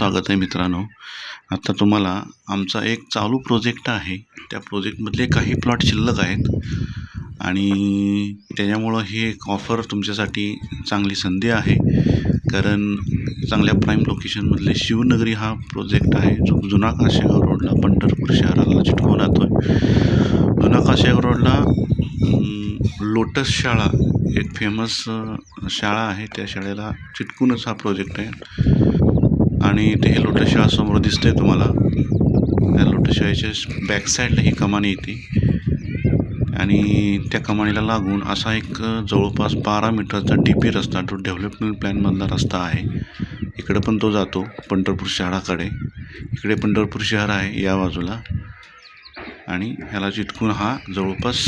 स्वागत आहे मित्रांनो. आता तुम्हाला आमचा एक चालू प्रोजेक्ट आहे. त्या प्रोजेक्टमधले काही प्लॉट शिल्लक आहेत. आणि त्याच्यामुळं ही एक ऑफर तुमच्यासाठी चांगली संधी आहे. कारण चांगल्या प्राईम लोकेशनमधले शिवनगरी हा प्रोजेक्ट आहे. जो जुना काशेगाव रोडला पंढरपूर शहराला चिटकून राहतो आहे जुना काशेगाव रोडला लोटस शाळा एक फेमस शाळा आहे. त्या शाळेला चिटकूनच हा प्रोजेक्ट आहे. आणि ते हे लोटशाळा समोर दिसतंय तुम्हाला. त्या लोटशाळेच्या बॅक साईडला ही कमानी येते. आणि त्या कमानीला लागून असा एक जवळपास बारा मीटरचा डी पी रस्ता तो डेव्हलपमेंट प्लॅनमधला रस्ता आहे इकडं पण तो जातो पंढरपूर शहराकडे. इकडे पंढरपूर शहर आहे या बाजूला. आणि ह्याला चिटकून हा जवळपास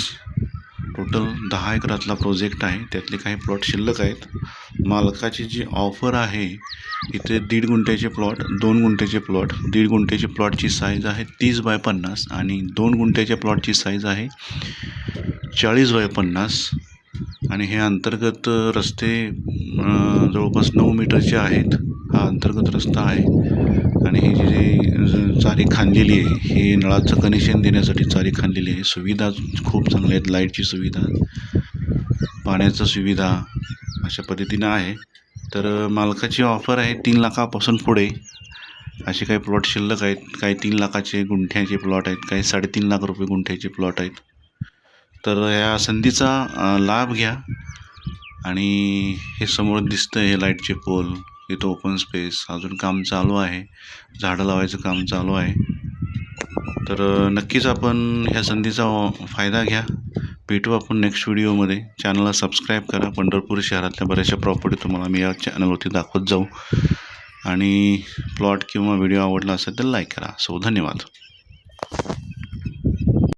टोटल दहा एकरातला प्रोजेक्ट आहे. त्यातले काही प्लॉट शिल्लक आहेत. मालकाची जी ऑफर आहे इथे दीड गुंठ्याचे प्लॉट दोन गुंठ्याचे प्लॉट दीड गुंठ्याचे प्लॉटची साईज आहे तीस बाय पन्नास आणि दोन गुंठ्याच्या प्लॉटची साईज आहे चाळीस बाय पन्नास. आणि हे अंतर्गत रस्ते जवळपास नऊ मीटरचे आहेत. अंतर्गत रस्ता आहे. आणि ही जी चारी खांदलेली आहे हे नळाचं कनेक्शन देण्यासाठी चारी खांदलेली आहे. सुविधा खूप चांगल्या आहेत लाईटची सुविधा पाण्याचं सुविधा अशा पद्धतीनं आहे. तर मालकाची ऑफर आहे तीन लाखापासून पुढे. असे काही प्लॉट शिल्लक आहेत. काही तीन लाखाचे गुंठ्याचे प्लॉट आहेत. काही साडेतीन लाख रुपये गुंठ्याचे प्लॉट आहेत. तर ह्या संधीचा लाभ घ्या. आणि हे समोर दिसतं हे लाईटचे पोल. इथं ओपन स्पेस अजून काम चालू आहे. झाडं लावायचं काम चालू आहे. तर नक्कीच आपण ह्या संधीचा फायदा घ्या. भेटू आपण नेक्स्ट व्हिडिओमध्ये चॅनलला सबस्क्राईब करा. पंढरपूर शहरातल्या बऱ्याचशा प्रॉपर्टी तुम्हाला मी या चॅनलवरती दाखवत जाऊ. आणि प्लॉट किंवा व्हिडिओ आवडला असेल तर लाईक करा. सो धन्यवाद.